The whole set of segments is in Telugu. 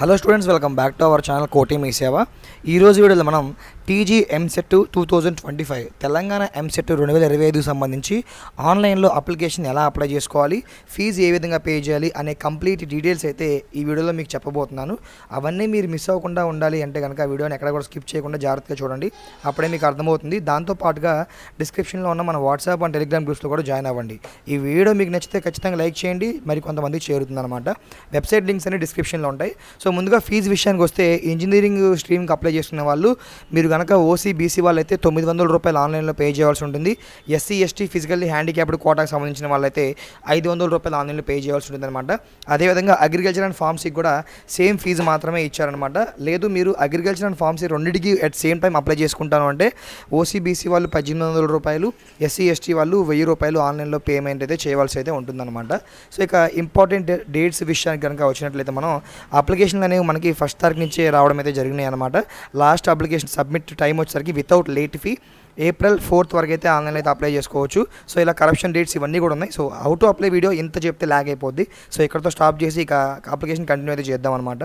Hello students welcome back to our channel కోటి మీ సేవ ఈరోజు వీడియోలో మనం TG EAMCET two thousand twenty five Telangana EAMCET రెండు వేల ఇరవై ఐదుకు సంబంధించి ఆన్లైన్లో అప్లికేషన్ ఎలా అప్లై చేసుకోవాలి ఫీజు ఏ విధంగా పే చేయాలి అనే కంప్లీట్ డీటెయిల్స్ అయితే ఈ వీడియోలో మీకు చెప్పబోతున్నాను. అవన్నీ మీరు మిస్ అవ్వకుండా ఉండాలి అంటే కనుక వీడియోని ఎక్కడ కూడా స్కిప్ చేయకుండా జాగ్రత్తగా చూడండి. అప్పుడే మీకు అర్థమవుతుంది. దాంతో పాటుగా డిస్క్రిప్షన్లో ఉన్న మన వాట్సాప్ అండ్ టెలిగ్రామ్ గ్రూప్స్లో కూడా జాయిన్ అవ్వండి. ఈ వీడియో మీకు నచ్చితే ఖచ్చితంగా లైక్ చేయండి. మరి కొంతమందికి చేరుతుంది అనమాట వెబ్సైట్ లింక్స్ అన్ని డిస్క్రిప్షన్లో ఉంటాయి. సో ముందుగా ఫీజు విషయానికి వస్తే ఇంజనీరింగ్ స్ట్రీమ్కి అప్లై చేసుకున్న వాళ్ళు మీరు కనుక ఓసీ బీసీ తొమ్మిది వందల రూపాయలు ఆన్లైన్లో పే చేయాల్సి ఉంటుంది. ఎస్సీ ఎస్టీ ఫిజికల్లీ హ్యాండిక్యాప్డ్ కోటాకు సంబంధించిన వాళ్ళైతే ఐదు వందల రూపాయలు ఆన్లైన్లో పే చేయాల్సి ఉంటుంది అనమాట అదేవిధంగా అగ్రికల్చర్ అండ్ ఫార్మసీకి కూడా సేమ్ ఫీజు మాత్రమే ఇచ్చారనమాట లేదు మీరు అగ్రికల్చర్ అండ్ ఫార్మసీ రెండింటికి అట్ సేమ్ టైం అప్లై చేసుకుంటాను అంటే ఓసీ బీసీ వాళ్ళు పద్దెనిమిది వందల రూపాయలు ఎస్సీ ఎస్టీ వాళ్ళు వెయ్యి రూపాయలు ఆన్లైన్లో పేమెంట్ అయితే చేయవలసి అయితే ఉంటుందన్నమాట. సో ఇక ఇంపార్టెంట్ డేట్స్ విషయానికి కనుక వచ్చినట్లయితే మనం అప్లికేషన్లు అనేవి మనకి ఫస్ట్ తారీఖు నుంచే రావడం అయితే జరిగినాయి అనమాట లాస్ట్ అప్లికేషన్ సబ్మిట్ టైం వచ్చేసరికి without late fee April fourth వరకు అయితే ఆన్లైన్ అయితే అప్లై చేసుకోవచ్చు. సో ఇలా కరప్షన్ డేట్స్ ఇవన్నీ కూడా ఉన్నాయి. So how to apply video ఇంత చెప్తే ల్యాగ్ అయిపోద్ది. సో ఇక్కడతో స్టాప్ చేసి ఇక అప్లికేషన్ కంటిన్యూ అయితే చేద్దాం అనమాట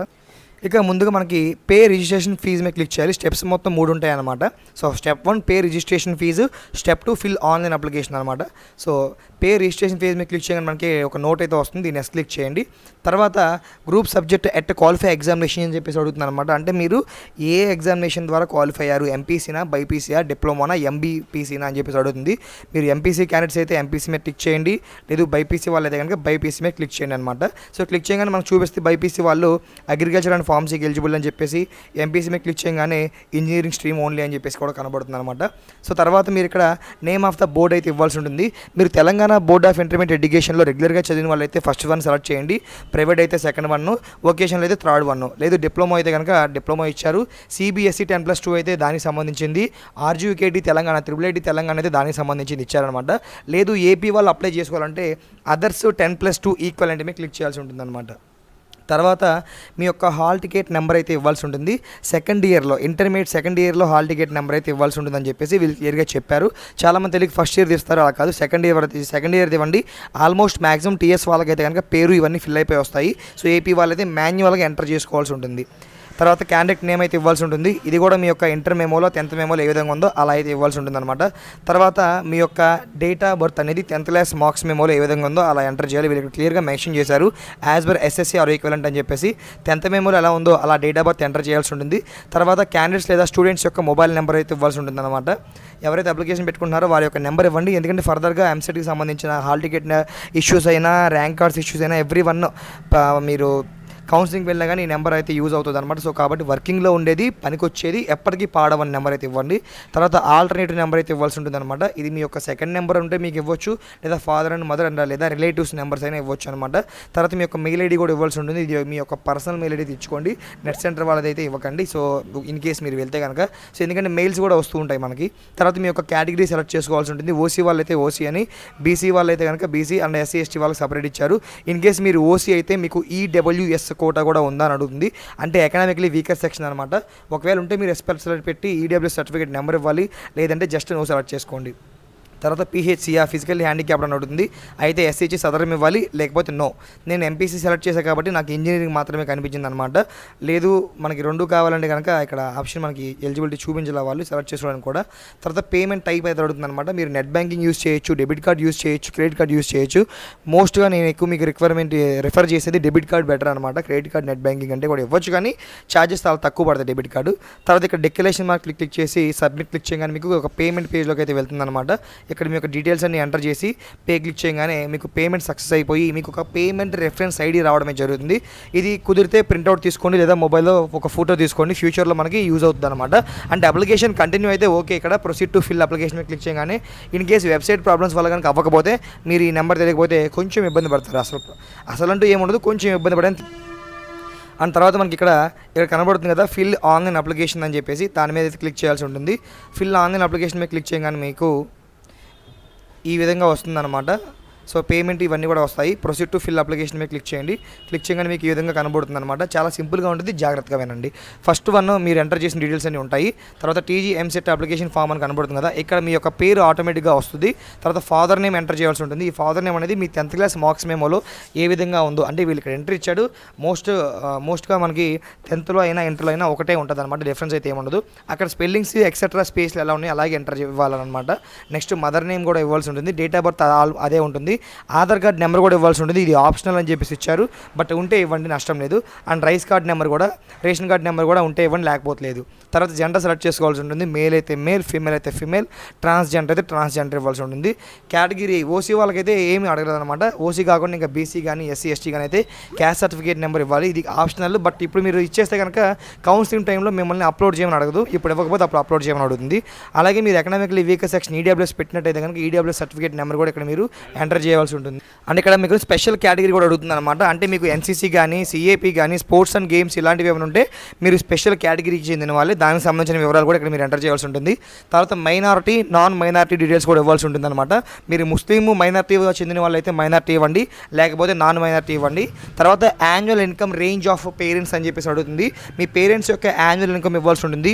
ఇక ముందుగా మనకి పే రిజిస్ట్రేషన్ ఫీజు మీద క్లిక్ చేయాలి. స్టెప్స్ మొత్తం మూడు ఉంటాయి అనమాట so step one pay registration fee step two fill online application అనమాట సో పే రిజిస్ట్రేషన్ ఫేజ్ మీద క్లిక్ చేయగానే మనకి ఒక నోట్ అయితే వస్తుంది. నెక్స్ట్ క్లిక్ చేయండి. తర్వాత group subject at qualify examination అని చెప్పేసి అడుగుతుంది అనమాట అంటే మీరు ఏ ఎగ్జామినేషన్ ద్వారా క్వాలిఫై అయ్యారు? ఎంపీసీనా బైపీసీనా డిప్లొమానా ఎంబీపీసీనా అని చెప్పేసి అడుగుతుంది. మీరు ఎంపీసీ క్యాండిడేట్స్ అయితే ఎంపీసీ మీద క్లిక్ చేయండి. లేదు బైపీసీ వాళ్ళు అయితే కనుక బైపీసీ మీద క్లిక్ చేయండి అనమాట సో క్లిక్ చేయగానే మనకు చూపిస్తే బైపీసీ వాళ్ళు అగ్రికల్చర్ అండ్ ఫార్మసీకి ఎలిజిబుల్ అని చెప్పేసి ఎంపీసీ మీద క్లిక్ చేయగానే ఇంజనీరింగ్ స్ట్రీమ్ ఓన్లీ అని చెప్పేసి కూడా కనబడుతుంది అనమాట సో తర్వాత మీరు ఇక్కడ నేమ్ ఆఫ్ ద బోర్డ్ అయితే ఇవ్వాల్సి ఉంటుంది. మీరు తెలంగాణ బోర్డ్ ఆఫ్ ఇంటర్మీడియట్ ఎడ్యుకేషన్లో రెగ్యులర్గా చదివిన వాళ్ళైతే ఫస్ట్ వన్ సెలెక్ట్ చేయండి. ప్రైవేట్ అయితే సెకండ్ వన్ వొకేషనల్ అయితే థర్డ్ వన్ లేదు డిప్లొమా అయితే కనుక డిప్లొమా ఇచ్చారు. సిబిఎస్ఈ టెన్ ప్లస్ టూ అయితే దానికి సంబంధించింది. RGUKT Telangana triple IT Telangana అయితే దానికి సంబంధించింది ఇచ్చారనమాట లేదు ఏపీ వాళ్ళు అప్లై చేసుకోవాలంటే others ten plus two equal అంటే క్లిక్ చేయాల్సి ఉంటుందన్నమాట. తర్వాత మీ యొక్క హాల్ టికెట్ నెంబర్ అయితే ఇవ్వాల్సి ఉంటుంది. సెకండ్ ఇయర్లో ఇంటర్మీడియట్ సెకండ్ ఇయర్లో హాల్ టికెట్ నెంబర్ అయితే ఇవ్వాల్సి ఉంటుందని చెప్పేసి వీళ్ళు క్లియర్గా చెప్పారు. చాలామంది తెలియక ఫస్ట్ ఇయర్ తీస్తారు అలా కాదు. సెకండ్ ఇయర్ సెకండ్ ఇయర్ ఇవ్వండి. ఆల్మోస్ట్ మ్యాక్సిమం టీఎస్ వాళ్ళకైతే కనుక పేరు ఇవన్నీ ఫిల్ అయిపోయి వస్తాయి. సో ఏపీ వాళ్ళైతే మాన్యువల్గా ఎంటర్ చేసుకోవాల్సి ఉంటుంది. తర్వాత క్యాండిడేట్ నేమ్ అయితే ఇవ్వాల్సి ఉంటుంది. ఇది కూడా మీ యొక్క ఇంటర్ మెమోలో టెన్త్ మెమోలో ఏ విధంగా ఉందో అలా అయితే ఇవ్వాల్సి ఉంటుంది అనమాట తర్వాత మీ యొక్క డేట్ ఆఫ్ బర్త్ అనేది టెన్త్ క్లాస్ మార్క్స్ మెమోలో ఏ విధంగా ఉందో అలా ఎంటర్ చేయాలి. వీళ్ళు క్లియర్గా మెన్షన్ చేశారు. As per SSC or equivalent అని చెప్పేసి టెన్త్ మెమోలో ఎలా ఉందో అలా డేట్ ఆఫ్ బర్త్ ఎంటర్ చేయాల్సి ఉంటుంది. తర్వాత క్యాండిడేట్స్ లేదా స్టూడెంట్స్ యొక్క మొబైల్ నెంబర్ అయితే ఇవ్వాల్సి ఉంటుంది అనమాట ఎవరైతే అప్లికేషన్ పెట్టుకుంటున్నారో వారి యొక్క నెంబర్ ఇవ్వండి. ఎందుకంటే ఫర్దర్గా ఎంసెట్కి సంబంధించిన హాల్ టికెట్ ఇష్యూస్ అయినా ర్యాంక్ కార్డ్స్ ఇష్యూస్ అయినా ఎవ్రీ వన్ మీరు కౌన్సిలింగ్ వెళ్ళినా కానీ ఈ నెంబర్ అయితే యూజ్ అవుతుంది అనమాట సో కాబట్టి వర్కింగ్లో ఉండేది పనికొచ్చేది ఎప్పటికీ పాడవని నెంబర్ అయితే ఇవ్వండి. తర్వాత ఆల్టర్నేటివ్ నెంబర్ అయితే ఇవ్వాల్సి ఉంటుంది అనమాట ఇది మీ యొక్క సెకండ్ నెంబర్ ఉంటే మీకు ఇవ్వచ్చు. లేదా ఫాదర్ అండ్ మదర్ అండ్ లేదా రిలేటివ్స్ నెంబర్స్ అయినా ఇవ్వచ్చు అనమాట తర్వాత మీ యొక్క మెయిల్ ఐడి కూడా ఇవ్వాల్సి ఉంటుంది. ఇది మీ యొక్క పర్సనల్ మెయిల్ ఐడి తెచ్చుకోండి. నెట్ సెంటర్ వాళ్ళది అయితే ఇవ్వకండి. సో ఇన్ కేస్ మీరు వెళ్తే కనుక సో ఎందుకంటే మెయిల్స్ కూడా వస్తూ ఉంటాయి మనకి. తర్వాత మీ యొక్క కేటగిరీ సెలెక్ట్ చేసుకోవాల్సి ఉంటుంది. ఓసీ వాళ్ళైతే ఓసీ అని బీసీ వాళ్ళైతే కనుక బీసీ అండ్ ఎస్సీ ఎస్టీ వాళ్ళకి సపరేట్ ఇచ్చారు. ఇన్ కేస్ మీరు ఓసీ అయితే మీకు ఈడబ్ల్యూఎస్ కోటా కూడా ఉందా అని అడుగుతుంది. అంటే ఎకనామికలీ వీకర్ సెక్షన్ అనమాట ఒకవేళ ఉంటే మీరు ఎస్పెల్ పెట్టి ఈడబ్ల్యూ సర్టిఫికేట్ నెంబర్ ఇవ్వాలి. లేదంటే జస్ట్ నో సెలెక్ట్ చేసుకోండి. తర్వాత పిహెచ్సియా ఫిజికల్ హ్యాండిక్యాప్ అని అడుగుతుంది. అయితే ఎస్సీచి సదరం ఇవ్వాలి లేకపోతే నో నేను ఎంపీసీ సెలెక్ట్ చేశాను కాబట్టి నాకు ఇంజనీరింగ్ మాత్రమే కనిపించింది అనమాట లేదు మనకి రెండు కావాలంటే కనుక ఇక్కడ ఆప్షన్ మనకి ఎలిజిబిలిటీ చూపించాల వాళ్ళు సెలెక్ట్ చేసుకోవడానికి కూడా. తర్వాత పేమెంట్ టైప్ అయితే అడుగుతుంది అనమాట మీరు నెట్ బ్యాంకింగ్ యూస్ చేయొచ్చు డెబిట్ కార్డ్ యూస్ చేయొచ్చు క్రెడిట్ కార్డ్ యూస్ చేయొచ్చు. మోస్ట్గా నేను ఎక్కువ మీకు రిక్వైర్మెంట్ రిఫర్ చేసేది డెబిట్ కార్డ్ బెటర్ అనమాట. క్రెడిట్ కార్డ్ నెట్ బ్యాంకింగ్ అంటే కూడా ఇవ్వచ్చు కానీ ఛార్జెస్ చాలా తక్కువ పడతాయి డెబిట్ కార్డు తర్వాత ఇక్కడ డెక్లరేషన్ మార్క్ క్లిక్ క్లిక్ చేసి సబ్మిట్ క్లిక్ చేయగానే మీకు ఒక పేమెంట్ పేజ్లోకి అయితే వెళ్తుంది అనమాట ఇక్కడ మీ యొక్క డీటెయిల్స్ అన్ని ఎంటర్ చేసి పే క్లిక్ చేయగానే మీకు పేమెంట్ సక్సెస్ అయిపోయి మీకు ఒక పేమెంట్ రెఫరెన్స్ ఐడి రావడమే జరుగుతుంది. ఇది కుదిరితే ప్రింట్అవుట్ తీసుకోండి లేదా మొబైల్లో ఒక ఫోటో తీసుకోండి. ఫ్యూచర్లో మనకి యూజ్ అవుతుంది అనమాట అంటే అప్లికేషన్ కంటిన్యూ అయితే ఓకే ఇక్కడ. Proceed to fill application click చేయగానే ఇన్ కేస్ వెబ్సైట్ ప్రాబ్లమ్స్ వల్ల కనుక అవ్వకపోతే మీరు ఈ నెంబర్ తెలియకపోతే కొంచెం ఇబ్బంది పడతారు. అసలు అసలు అంటూ ఏముండదు కొంచెం ఇబ్బంది పడే అండ్ తర్వాత మనకి ఇక్కడ ఇక్కడ కనబడుతుంది కదా ఫిల్ ఆన్లైన్ అప్లికేషన్ అని చెప్పేసి దాని మీద అయితే క్లిక్ చేయాల్సి ఉంటుంది. ఫిల్ ఆన్లైన్ అప్లికేషన్ మీద క్లిక్ చేయగానే మీకు ఈ విధంగా వస్తుందన్నమాట. సో పేమెంట్ ఇవన్నీ కూడా వస్తాయి. ప్రొసీడ్ టు ఫిల్ అప్లికేషన్ మీద క్లిక్ చేయండి. క్లిక్ చేయగానే మీకు ఈ విధంగా కనబడుతుంది అనమాట చాలా సింపుల్గా ఉంటుంది. జాగ్రత్తగా వినండి. ఫస్ట్ వన్ మీరు ఎంటర్ చేసిన డీటెయిల్స్ అన్ని ఉంటాయి. తర్వాత టీజీ ఎంసెట్ అప్లికేషన్ ఫామ్ అని కనబడుతుంది కదా. ఇక్కడ మీ యొక్క పేరు ఆటోమేటిక్గా వస్తుంది. తర్వాత ఫాదర్ నేమ్ ఎంటర్ చేయాల్సి ఉంటుంది. ఈ ఫాదర్ నేమ్ అనేది మీ టెన్త్ క్లాస్ మార్క్స్ మేమోలో ఏ విధంగా ఉందో అంటే వీళ్ళు ఇక్కడ ఎంటర్ ఇచ్చాడు. మోస్ట్ మోస్ట్గా మనకి టెన్త్లో అయినా ఇంటర్లో అయినా ఒకటే ఉంటుంది అనమాట డిఫరెన్స్ అయితే ఏముండదు. అక్కడ స్పెల్లింగ్స్ ఎక్సెట్రా స్పేస్లు ఎలా ఉన్నాయి అలాగే ఎంటర్ ఇవ్వాలన్నమాట నెక్స్ట్ మదర్ నేమ్ కూడా ఇవ్వాల్సి ఉంటుంది. డేట్ ఆఫ్ బర్త్ అదే ఉంటుంది. ఆధార్ కార్డ్ నెంబర్ కూడా ఇవ్వాల్సి ఉంటుంది. ఇది ఆప్షనల్ అని చెప్పేసి ఇచ్చారు. బట్ ఉంటే ఇవ్వండి నష్టం లేదు. అండ్ రైస్ కార్డ్ నెంబర్ కూడా రేషన్ కార్డ్ నెంబర్ కూడా ఉంటే ఇవ్వండి లేకపోతలేదు తర్వాత జెండర్ సెలెక్ట్ చేసుకోవాల్సి ఉంటుంది. మేల్ అయితే మేల్ ఫీమేల్ అయితే ఫీమేల్ ట్రాన్స్జెండర్ అయితే ట్రాన్స్జెండర్ ఇవ్వాల్సి ఉంటుంది. కేటగిరీ ఓసీ వాళ్ళకైతే ఏమి అడగలేదు అనమాట ఓసీ కాకుండా ఇంకా బీసీ కానీ ఎస్సీ ఎస్టీ కానీ అయితే క్యాస్ట్ సర్టిఫికేట్ నెంబర్ ఇవ్వాలి. ఇది ఆప్షనల్ బట్ ఇప్పుడు మీరు ఇచ్చేస్తే కనుక కౌన్సిలింగ్ టైంలో మిమ్మల్ని అప్లోడ్ చేయమని అడగదు. ఇప్పుడు ఇవ్వకపోతే అప్పుడు అప్లోడ్ చేయమని అడుగుతుంది. అలాగే మీరు ఎకనామికలీ వీకర్ సెక్షన్ ఈడబ్ల్యూఎస్ పెట్టినట్టయితే కనుక ఈడబ్ల్యూఎస్ సర్టిఫికేట్ నెంబర్ కూడా ఇక్కడ మీరు ఎంటర్ చేయవలసి ఉంటుంది. అండ్ ఇక్కడ మీకు స్పెషల్ కేటగిరీ కూడా అడుగుతుంది అనమాట అంటే మీకు ఎన్సీసీ కానీ సిఏపి కానీ స్పోర్ట్స్ అండ్ గేమ్స్ ఇలాంటివి ఏమైనా ఉంటే మీరు స్పెషల్ కేటగిరీకి చెందిన వాళ్ళే. దానికి సంబంధించిన వివరాలు కూడా ఇక్కడ మీరు ఎంటర్ చేయాల్సి ఉంటుంది. తర్వాత మైనారిటీ నాన్ మైనారిటీ డీటెయిల్స్ కూడా ఇవ్వాల్సి ఉంటుంది అనమాట మీరు ముస్లిం మైనారిటీగా చెందిన వాళ్ళు అయితే మైనారిటీ ఇవ్వండి. లేకపోతే నాన్ మైనారిటీ ఇవ్వండి. తర్వాత annual income range of parents అని చెప్పేసి అడుగుతుంది. మీ పేరెంట్స్ యొక్క యాన్యువల్ ఇన్కమ్ ఇవ్వాల్సి ఉంటుంది.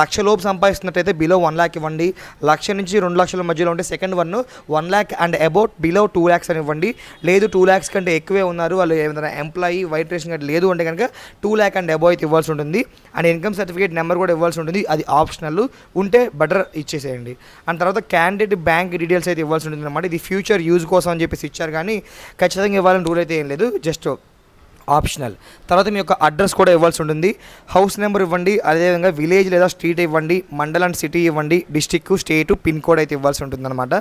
లక్ష లోపు సంపాదిస్తున్నట్టయితే బిలో వన్ ల్యాక్ ఇవ్వండి. లక్ష నుంచి రెండు లక్షల మధ్యలో ఉంటే second one one lakh and above below two lakhs అని ఇవ్వండి. లేదు టూ ల్యాక్స్ కంటే ఎక్కువే ఉన్నారు. వాళ్ళు ఏమైనా ఎంప్లాయీ వైట్ రేషన్ కార్డ్ లేదు అంటే కనుక టూ ల్యాక్ అండ్ అబో అయితే ఇవ్వాల్సి ఉంటుంది. అండ్ ఇన్కమ్ సర్టిఫికేట్ నెంబర్ కూడా ఇవ్వాల్సి ఉంటుంది. అది ఆప్షనల్. ఉంటే బెటర్ ఇచ్చేసేయండి. అండ్ తర్వాత క్యాండిడేట్ బ్యాంక్ డీటెయిల్స్ అయితే ఇవ్వాల్సి ఉంటుంది అనమాట ఇది ఫ్యూచర్ యూజ్ కోసం అని చెప్పేసి ఇచ్చారు కానీ ఖచ్చితంగా ఇవ్వాలని రూల్ అయితే ఏం లేదు. Just optional. తర్వాత మీ యొక్క అడ్రస్ కూడా ఇవ్వాల్సి ఉంటుంది. హౌస్ నెంబర్ ఇవ్వండి అదేవిధంగా విలేజ్ లేదా స్ట్రీట్ ఇవ్వండి మండల్ అండ్ సిటీ ఇవ్వండి డిస్టిక్ స్టేట్ పిన్ కోడ్ అయితే ఇవ్వాల్సి ఉంటుంది అనమాట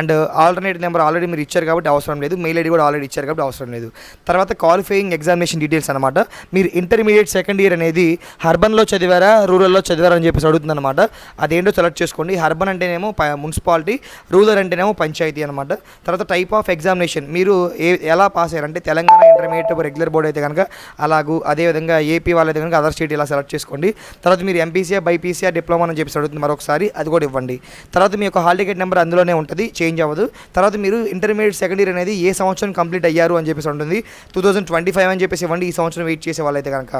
అండ్ ఆల్టర్నేట్ నెంబర్ ఆల్రెడీ మీరు ఇచ్చారు కాబట్టి అవసరం లేదు. మెయిల్ ఐడి కూడా ఆల్రెడీ ఇచ్చారు కాబట్టి అవసరం లేదు. తర్వాత క్వాలిఫైయింగ్ ఎగ్జామినేషన్ డీటెయిల్స్ అనమాట మీరు ఇంటర్మీడియట్ సెకండ్ ఇయర్ అనేది హర్బన్లో చదివారా రూరల్లో చదివారా అని చెప్పేసి అడుగుతుంది అనమాట అదేంటో సెలెక్ట్ చేసుకోండి. హర్బన్ అంటేనేమో మున్సిపాలిటీ రూరల్ అంటేనేమో పంచాయతీ అనమాట తర్వాత టైప్ ఆఫ్ ఎగ్జామినేషన్. మీరు ఏ ఎలా పాస్ అయ్యారంటే తెలంగాణ ఇంటర్మీడియట్ రెగ్యులర్ బోర్డ్ అయితే కనుక అలాగూ అదేవిధంగా ఏపీ వాళ్ళైతే కనుక అదర్ స్టేట్ ఇలా సెలెక్ట్ చేసుకోండి. తర్వాత మీరు ఎంపీసీఆర్ బైపీసీఆర్ డిప్లొమా అని చెప్పి అడుగుతుంది మరొకసారి అది కూడా ఇవ్వండి. తర్వాత మీ యొక్క హాల్ టికెట్ నెంబర్ అందులోనే ఉంటుంది చేంజ్ అవ్వదు. తర్వాత మీరు ఇంటర్మీడియట్ సెకండ్ ఇయర్ అనేది ఏ సంవత్సరం కంప్లీట్ అయ్యారు అని చెప్పేసి ఉంటుంది. టూ థౌసండ్ ట్వంటీ ఫైవ్ అని చెప్పేసి ఇవ్వండి ఈ సంవత్సరం వెయిట్ చేసే వాళ్ళైతే కనుక.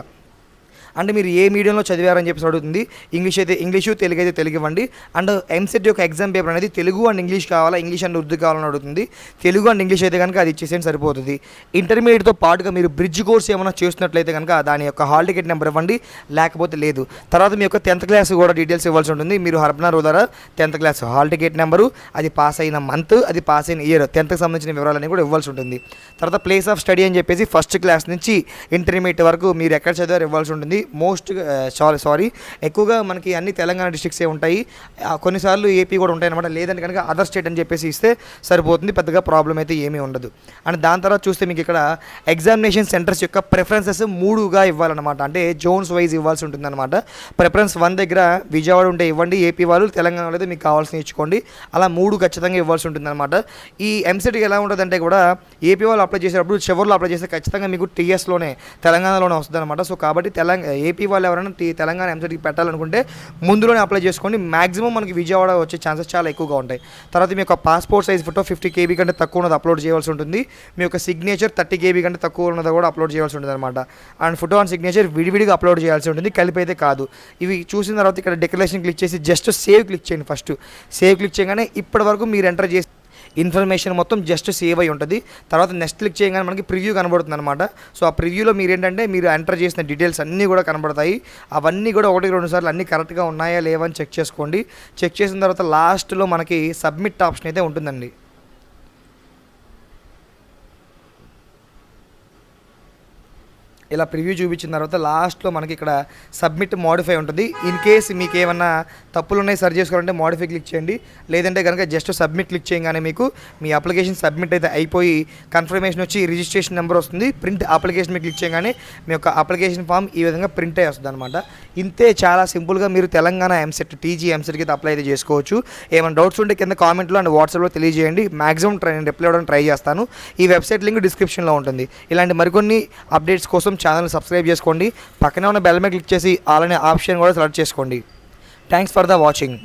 అంటే మీరు ఏ మీడియంలో చదివారని చెప్పేసి అడుగుతుంది. ఇంగ్లీష్ అయితే ఇంగ్లీషు తెలుగు అయితే తెలుగు ఇవ్వండి. అండ్ ఎంసెట్ యొక్క ఎగ్జామ్ పేపర్ అనేది తెలుగు అండ్ ఇంగ్లీష్ కావాలా ఇంగ్లీష్ అండ్ ఉర్దూ కావాలని అడుగుతుంది. తెలుగు అండ్ ఇంగ్లీష్ అయితే కనుక అది ఇచ్చేసేయండి సరిపోతుంది. ఇంటర్మీడియట్తో పాటుగా మీరు బ్రిడ్జ్ కోర్స్ ఏమైనా చేస్తున్నట్లయితే కనుక దాని యొక్క హాల్ టికెట్ నెంబర్ ఇవ్వండి. లేకపోతే లేదు. తర్వాత మీ యొక్క టెన్త్ క్లాస్ కూడా డీటెయిల్స్ ఇవ్వాల్సి ఉంటుంది. మీరు హర్బనా ద్వారా tenth class hall ticket number అది పాస్ అయిన మంత్ అది పాస్ అయిన ఇయర్ టెన్త్కి సంబంధించిన వివరాలన్నీ కూడా ఇవ్వాల్సి ఉంటుంది. తర్వాత ప్లేస్ ఆఫ్ స్టడీ అని చెప్పేసి ఫస్ట్ క్లాస్ నుంచి ఇంటర్మీడియట్ వరకు మీరు ఎక్కడ చదివారు ఇవ్వాల్సి ఉంటుంది. మోస్ట్ సారీ సారీ ఎక్కువగా మనకి అన్ని తెలంగాణ డిస్ట్రిక్ట్సే ఉంటాయి. కొన్నిసార్లు ఏపీ కూడా ఉంటాయి అనమాట లేదంటే కనుక అదర్ స్టేట్ అని చెప్పేసి ఇస్తే సరిపోతుంది పెద్దగా ప్రాబ్లం అయితే ఏమీ ఉండదు. అండ్ దాని తర్వాత చూస్తే మీకు ఇక్కడ ఎగ్జామినేషన్ సెంటర్స్ యొక్క ప్రిఫరెన్సెస్ మూడుగా ఇవ్వాలన్నమాట. అంటే జోన్స్ వైజ్ ఇవ్వాల్సి ఉంటుందన్నమాట. ప్రిఫరెన్స్ వన్ దగ్గర విజయవాడ ఉంటే ఇవ్వండి ఏపీ వాళ్ళు తెలంగాణలో అయితే మీకు కావాల్సిన ఇచ్చుకోండి. అలా మూడు ఖచ్చితంగా ఇవ్వాల్సి ఉంటుందన్నమాట. ఈ ఎంసెట్కి ఎలా ఉంటుందంటే కూడా ఏపీ వాళ్ళు అప్లై చేసేటప్పుడు చివరిలో అప్లై చేస్తే ఖచ్చితంగా మీకు టీఎస్లోనే తెలంగాణలోనే వస్తుంది అనమాట సో కాబట్టి తెలంగాణ ఏపీ వాళ్ళు ఎవరైనా తెలంగాణ ఎంసెట్కి పెట్టాలనుకుంటే ముందులోనే అప్లై చేసుకోండి. మాక్సిమం మనకి విజయవాడ వచ్చే ఛాన్సెస్ చాలా ఎక్కువగా ఉంటాయి. తర్వాత మీ యొక్క passport size photo fifty KB కంటే తక్కువ ఉన్నది అప్లోడ్ చేయాల్సి ఉంటుంది. మీ యొక్క సిగ్నేచర్ థర్టీ కేబీ కంటే తక్కువ ఉన్నది కూడా అప్లోడ్ చేయాల్సి ఉంటుంది అనమాట అండ్ ఫోటో అండ్ సిగ్నేచర్ విడివిడిగా అప్లోడ్ చేయాల్సి ఉంటుంది. కలిపి అయితే కాదు. ఇవి చూసిన తర్వాత ఇక్కడ డెక్లరేషన్ క్లిక్ చేసి జస్ట్ సేవ్ క్లిక్ చేయండి ఫస్ట్ సేవ్ క్లిక్ చేయగానే ఇప్పటి వరకు మీరు ఎంటర్ చేసి ఇన్ఫర్మేషన్ మొత్తం జస్ట్ సేవ్ అయి ఉంటుంది. తర్వాత నెక్స్ట్ క్లిక్ చేయగానే మనకి ప్రివ్యూ కనబడుతుంది అనమాట సో ఆ ప్రివ్యూలో మీరు ఏంటంటే మీరు ఎంటర్ చేసిన డీటెయిల్స్ అన్నీ కూడా కనబడతాయి. అవన్నీ కూడా ఒకటి రెండు సార్లు అన్నీ కరెక్ట్గా ఉన్నాయా లేవా అని చెక్ చేసుకోండి. చెక్ చేసిన తర్వాత లాస్ట్లో మనకి సబ్మిట్ ఆప్షన్ అయితే ఉంటుందండి. ఇలా ప్రివ్యూ చూపించిన తర్వాత లాస్ట్లో మనకి ఇక్కడ సబ్మిట్ మోడిఫై ఉంటుంది. ఇన్ కేస్ మీకు ఏమన్నా తప్పులు ఉన్నాయి సరి చేసుకోవాలంటే మోడిఫై క్లిక్ చేయండి. లేదంటే కనుక జస్ట్ సబ్మిట్ క్లిక్ చేయగానే మీకు మీ అప్లికేషన్ సబ్మిట్ అయితే అయిపోయి కన్ఫర్మేషన్ వచ్చి రిజిస్ట్రేషన్ నెంబర్ వస్తుంది. ప్రింట్ అప్లికేషన్ మీకు క్లిక్ చేయగానే మీ యొక్క అప్లికేషన్ ఫామ్ ఈ విధంగా ప్రింట్ అయ్యి వస్తుంది అనమాట ఇంతే చాలా సింపుల్గా మీరు తెలంగాణ ఎంసెట్ టీజీ ఎంసెట్కి అయితే అప్లై అయితే చేసుకోవచ్చు. ఏమైనా డౌట్స్ ఉంటే కింద కామెంట్లో అండ్ వాట్సాప్లో తెలియజేయండి. మాక్సిమం ట్రై నేను రిప్లై అవ్వడానికి ట్రై చేస్తాను. ఈ వెబ్సైట్ లింక్ డిస్క్రిప్షన్లో ఉంటుంది. ఇలాంటి మరికొన్ని అప్డేట్స్ కోసం ఛానల్ని సబ్స్క్రైబ్ చేసుకోండి. పక్కనే ఉన్న బెల్ మీద క్లిక్ చేసి అలానే ఆప్షన్ కూడా సెలెక్ట్ చేసుకోండి. Thanks for the watching